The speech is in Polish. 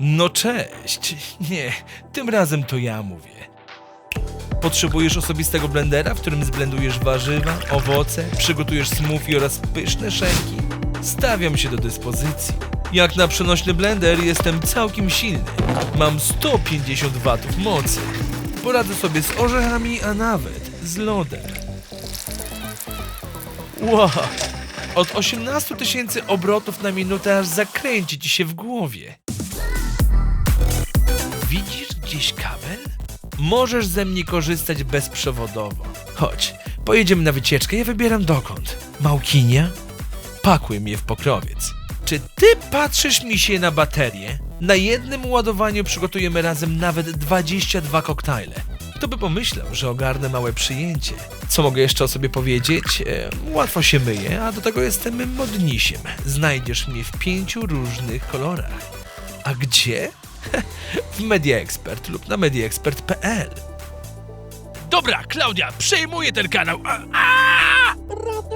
No cześć. Nie, tym razem to ja mówię. Potrzebujesz osobistego blendera, w którym zblendujesz warzywa, owoce, przygotujesz smoothie oraz pyszne szenki? Stawiam się do dyspozycji. Jak na przenośny blender jestem całkiem silny. Mam 150 watów mocy. Poradzę sobie z orzechami, a nawet z lodem. Wow! Od 18 tysięcy obrotów na minutę aż zakręci ci się w głowie. Widzisz gdzieś kabel? Możesz ze mnie korzystać bezprzewodowo. Chodź, pojedziemy na wycieczkę, ja wybieram dokąd. Małkinia? Pakuj mnie w pokrowiec. Czy ty patrzysz mi się na baterię? Na jednym ładowaniu przygotujemy razem nawet 22 koktajle. Kto by pomyślał, że ogarnę małe przyjęcie? Co mogę jeszcze o sobie powiedzieć? E, łatwo się myję, a do tego jestem modnisiem. Znajdziesz mnie w pięciu różnych kolorach. A gdzie? w MediaExpert lub na mediaexpert.pl. Dobra, Klaudia, przejmuję ten kanał. A, a!